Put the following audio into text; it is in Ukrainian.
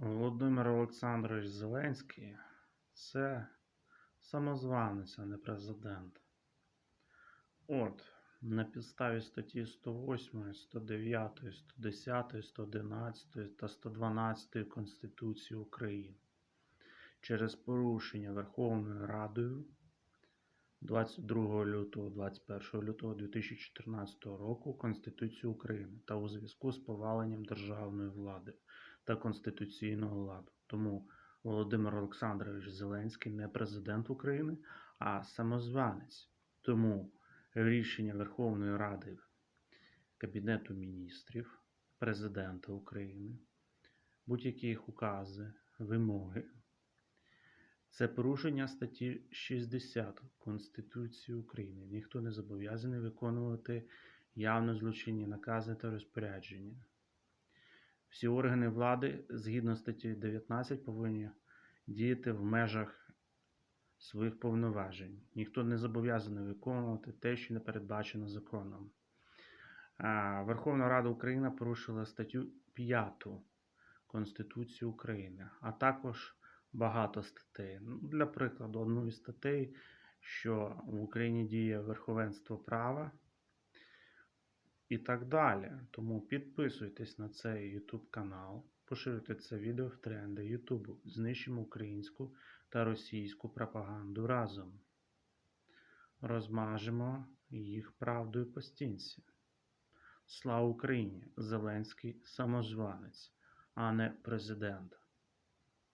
Володимир Олександрович Зеленський це самозванець, а не президент. От, на підставі статті 108, 109, 110, 111 та 112 Конституції України через порушення Верховною Радою 22 лютого 21 лютого 2014 року Конституції України та у зв'язку з поваленням державної влади та конституційного ладу. Тому Володимир Олександрович Зеленський не президент України, а самозванець. Тому рішення Верховної Ради Кабінету міністрів, Президента України, будь-які їх укази, вимоги. Це порушення статті 60 Конституції України. Ніхто не зобов'язаний виконувати явно злочинні накази та розпорядження. Всі органи влади, згідно статті 19, повинні діяти в межах своїх повноважень. Ніхто не зобов'язаний виконувати те, що не передбачено законом. Верховна Рада України порушила статтю 5 Конституції України, а також багато статей. Ну, Для прикладу, одну із статей, що в Україні діє верховенство права і так далі. Тому підписуйтесь на цей YouTube канал, поширюйте це відео в тренди YouTube. Знищимо українську та російську пропаганду разом. Розмажемо їх правдою по стінці. Слава Україні! Зеленський самозванець, а не президент.